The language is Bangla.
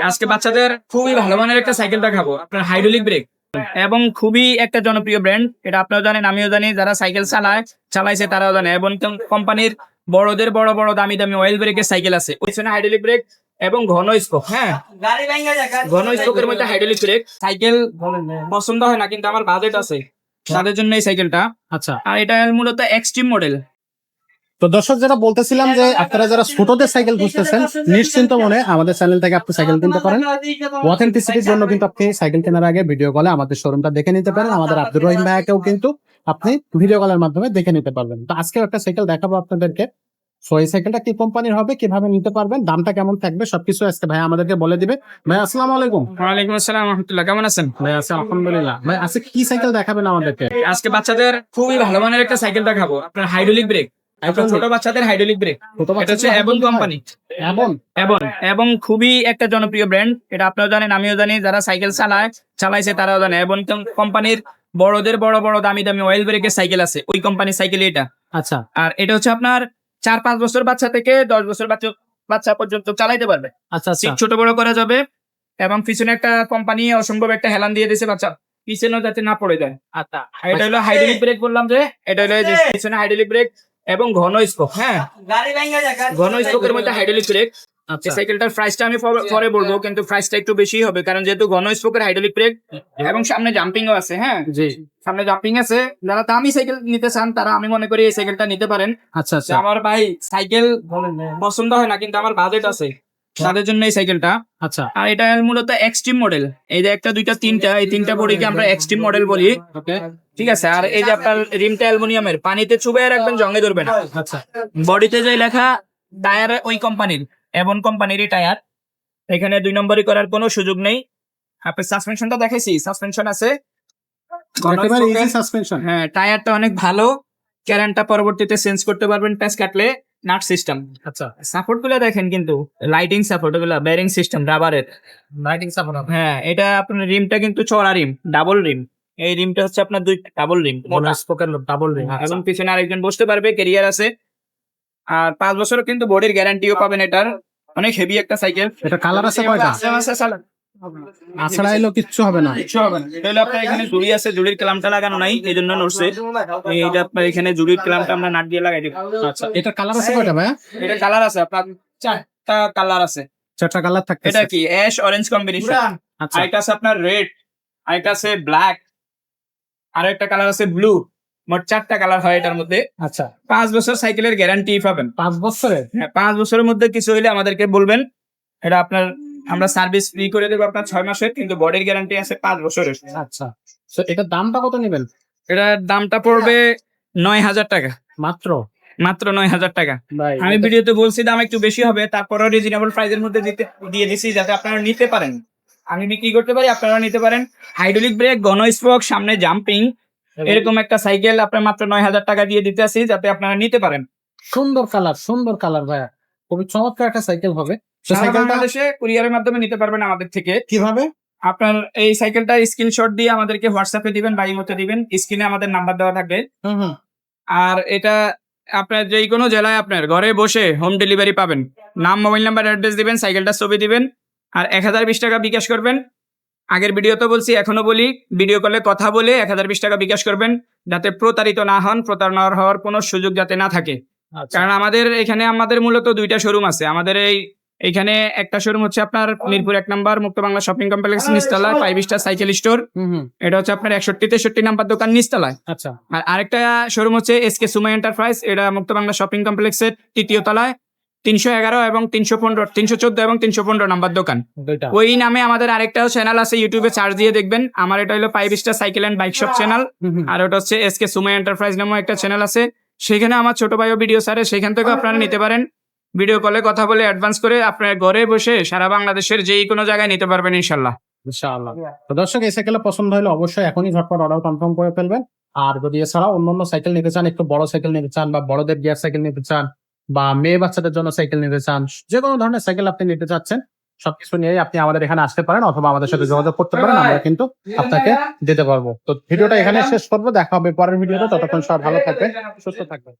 আজকে বাচ্চাদের খুবই ভালো মানের একটা সাইকেল দেখাবো আপনার হাইড্রোলিক ব্রেক এবং খুবই একটা জনপ্রিয় ব্র্যান্ড এটা আপনারাও জানেন আমিও জানি যারা সাইকেল চালায় চালাইছে তারাও জানে। এবং কোম্পানির বড়দের বড় বড় দামি দামি অয়েল ব্রেকের সাইকেল আছে। ওইখানে হাইড্রোলিক ব্রেক এবং ঘন স্পোক হ্যাঁ? ঘন স্পোকের মধ্যে হাইড্রোলিক ব্রেক সাইকেল পছন্দ হয় না কিন্তু আমার বাজেট আছে। তাদের জন্য এই সাইকেলটা। আচ্ছা। আর এটা মূলত এক্সট্রিম মডেল তো দর্শক যেটা বলতেছিলাম যে আপনারা যারা ছোটদের সাইকেল খুঁজতেছেন নিশ্চিন্ত মনে আমাদের চ্যানেল থেকে আপনি সাইকেল কিনতে পারেন। অথেন্টিসিটির জন্য কিন্তু আপনি সাইকেল কেনার আগে ভিডিও কলে আমাদের শোরুমটা দেখে নিতে পারেন। আমাদের আব্দুর রহিম ভাইয়াকেও কিন্তু আপনি ভিডিও কলের মাধ্যমে দেখে নিতে পারবেন। তো আজকে একটা সাইকেল দেখাবো আপনাদেরকে। সো এই সাইকেলটা কি কোম্পানির হবে কীভাবে নিতে পারবেন দামটা কেমন থাকবে সবকিছু আজকে ভাই আমাদেরকে বলে দিবে। ভাই আসসালামু আলাইকুম। ওয়ালাইকুম আসসালাম রহমতুল্লাহ। কেমন আছেন? ভাই আছে আলহামদুলিল্লাহ। ভাই আজকে কি সাইকেল দেখাবেন আমাদেরকে? আজকে বাচ্চাদের খুবই ভালো মানের একটা সাইকেল দেখাবো। আপনার হাইড্রোলিক ব্রেক ছোট বাচ্চাদের হাইড্রোলিক ব্রেক এটা হচ্ছে অ্যাবন কোম্পানি এবং অ্যাবন এবং খুবই একটা জনপ্রিয় ব্র্যান্ড এটা আপনারাও জানেন আমিও জানি যারা সাইকেল চালায় চালাইছে তারাও জানে। অ্যাবন কোম্পানির বড়দের বড় বড় দামি দামি অয়েল ব্রেকের সাইকেল আছে। ওই কোম্পানির সাইকেল এটা। আচ্ছা। আর এটা হচ্ছে আপনার চার পাঁচ বছর বাচ্চা থেকে দশ বছর বাচ্চা বাচ্চা পর্যন্ত চালাইতে পারবে। আচ্ছা আচ্ছা। সিট ছোট বড় করা যাবে এবং পিছনে একটা কোম্পানি অসম্ভব একটা হেলান দিয়ে দিয়েছে বাচ্চা। পিছনেও যাতে না পড়ে যায়। আচ্ছা। এটা হলো হাইড্রোলিক ব্রেক বললাম যে এটা হলো পিছনে হাইড্রোলিক ব্রেক এবং ঘন স্পোক হ্যাঁ। ঘন স্পোকের মধ্যে হাইড্রোলিক ব্রেক আচ্ছা। সাইকেলটার প্রাইসটা আমি পরে- পরে বলব কিন্তু প্রাইসটা একটু বেশি হবে কারণ যেহেতু ঘন স্পোকের হাইড্রোলিক ব্রেক এবং সামনে জাম্পিংও আছে হ্যাঁ। জি। সামনে জাম্পিং আছে যারা দামি সাইকেল নিতে চান তারা আমি মনে করি এই সাইকেলটা নিতে পারেন। আচ্ছা আচ্ছা। আমার ভাই সাইকেল পছন্দ হয় না কিন্তু আমার বাজেট আছে। তাদের জন্য এই সাইকেলটা আচ্ছা। আর এটা মূলত এক্সট্রিম মডেল এই যে একটা দুইটা তিনটা এই তিনটা বডিকে আমরা এক্সট্রিম মডেল বলি। ওকে ঠিক আছে? আর এই যে আপনার রিমটা অ্যালুমিনিয়ামের পানিতে চুবাই রাখবেন জঙ্গে ধরবে না। আচ্ছা। বডিতে যে লেখা টায়ার ওই কোম্পানির এমন কোম্পানিরই টায়ার এখানে দুই নম্বরই করার কোনো সুযোগ নেই। আপনি সাসপেনশনটা দেখাইছি সাসপেনশন আছে। সাসপেনশন হ্যাঁ টায়ারটা অনেক ভালো। ক্যারেন্টটা পরবর্তীতে চেঞ্জ করতে পারবেন প্যাচ কাটলে। নাট সিস্টেম আচ্ছা। সাপোর্টগুলো দেখেন কিন্তু লাইটিং সাপোর্টগুলো বেয়ারিং সিস্টেম রাবারের লাইটিং সাপোর্ট হ্যাঁ এটা আপনার রিমটা কিন্তু চড়া রিম ডাবল রিম এই রিমটা হচ্ছে আপনার দুই double rim spoken double ring এবং পিছনে আরেকজন বসতে পারবে ক্যারিয়ার আছে। আর পাঁচ বছরও কিন্তু বডির গ্যারান্টিও পাবেন এটার। অনেক হেভি একটা সাইকেল এটা কালার আছে কয়টা? আছড়া এলো কিচ্ছু হবে না। কিছু হবে না। এটা হলো আপনার এখানে জুড়ি আছে জুড়ির ক্লামটা লাগানো নাই এই জন্য নড়ছে। এইটা আপনার এখানে জুড়ির ক্লামটা আমরা নাট দিয়ে লাগাই দিব। আচ্ছা এটা কালার আছে কয়টা ভাইয়া? এটা কালার আছে আপনার চারটা কালার আছে। চারটা কালার থাকতে এটা কি? Ash orange combination. আচ্ছা। আরেকটা আছে আপনার রেড আরেকটা আছে ব্ল্যাক আর একটা কালার আছে ব্লু। মোট চারটা কালার হয় এটার মধ্যে। আচ্ছা। পাঁচ বছর সাইকেলের গ্যারান্টি পাবেন। পাঁচ বছরের? হ্যাঁ পাঁচ বছরের মধ্যে কিছু হইলে আমাদেরকে বলবেন। এটা আপনার আমরা সার্ভিস ফ্রি করে দেবো আপনার ছয় মাসের কিন্তু বডির গ্যারান্টি আছে পাঁচ বছরের। আচ্ছা। তো এটার দামটা কত নেবেন? এটার দামটা পড়বে নয় হাজার টাকা। মাত্র? মাত্র নয় হাজার টাকা। আমি ভিডিওতে বলছি দাম একটু বেশি হবে তারপরেও রিজনেবল প্রাইসের মধ্যে দিতে দিয়ে দিছি যাতে আপনারা নিতে পারেন। আমি বিক্রি করতে পারি আপনারা নিতে পারেন। হাইড্রোলিক ব্রেক গণ স্পোক সামনে জাম্পিং এরকম একটা সাইকেল আপনার মাত্র নয় হাজার টাকা দিয়ে দিতে আসি যাতে আপনারা নিতে পারেন। সুন্দর কালার সুন্দর কালার ভাইয়া। খুবই চমৎকার একটা সাইকেল হবে। সারা বাংলাদেশে কুরিয়ারের মাধ্যমে নিতে পারবেন আমাদের থেকে। কীভাবে? আপনার এই সাইকেলটা স্ক্রিনশট দিয়ে আমাদেরকে হোয়াটসঅ্যাপে দিবেন বাই মতো দিবেন স্ক্রিনে আমাদের নাম্বার দেওয়া থাকবে। আর এটা আপনার যে কোনো জেলায় আপনার ঘরে বসে হোম ডেলিভারি পাবেন। নাম মোবাইল নাম্বার অ্যাড্রেস দিবেন সাইকেলটা ছবি দিবেন। আর এক হাজার বিশ টাকা বিকাশ করবেন। আগের ভিডিওতে বলছি এখনও বলি ভিডিও কলে কথা বলে এক হাজার বিশ টাকা বিকাশ করবেন যাতে প্রতারিত না হন প্রতারণা হওয়ার কোনো সুযোগ যাতে না থাকে। আচ্ছা। কারণ আমাদের এখানে আমাদের মূলত দুইটা শোরুম আছে। আমাদের এই এখানে একটা শোরুম হচ্ছে আপনার মিরপুর এক number Mukto Bangla shopping complex নিস্তালা five star cycle store এটা হচ্ছে আপনার একষট্টি তেষট্টি নাম্বার দোকান নিস্তালায় আচ্ছা। আর আরেকটা শোরুম হচ্ছে এস কে সুমাই এন্টারপ্রাইজ এটা মুক্ত বাংলা শপিং কমপ্লেক্সের তৃতীয় তলায় তিনশো এগারো এবং তিনশো পনেরো তিনশো চোদ্দ এবং তিনশো পনেরো নাম্বার দোকান। ওই নামে আমাদের আরেকটা চ্যানেল আছে ইউটিউবে চার্জ দিয়ে দেখবেন। আমার এটা হলো five star cycle and bike shop channel. আর ওটা হচ্ছে এস কে সুমাই এন্টারপ্রাইজ নামে একটা চ্যানেল আছে। সেখানে আমার ছোট ভাইও ভিডিও সারে সেখান থেকে আপনারা নিতে পারেন। ভিডিও কলে কথা বলে অ্যাডভান্স করে আপনার ঘরে বসে সারা বাংলাদেশের যেই কোনো জায়গায় নিতে পারবেন ইনশাল্লাহ তো দর্শক, এই সাইকেল পছন্দ হলে অবশ্যই এখনই ঝটপট অর্ডার কনফার্ম করে ফেলবেন। আর যদি এছাড়াও অন্যান্য সাইকেল নিতে চান, একটু বড় সাইকেল নিতে চান বা বড়দের গিয়ার সাইকেল নিতে চান বা মেয়ে বাচ্চাদের জন্য সাইকেল নিতে চান, যে কোনো ধরনের সাইকেল আপনি নিতে চাচ্ছেন, সবকিছু নিয়ে আপনি আমাদের এখানে আসতে পারেন অথবা আমাদের সাথে যোগাযোগ করতে পারেন, আমরা কিন্তু আপনাকে দিতে পারব। তো ভিডিওটা এখানে শেষ করব, দেখা হবে পরের ভিডিওতে, ততক্ষণ সব ভালো থাকবেন, সুস্থ থাকবেন।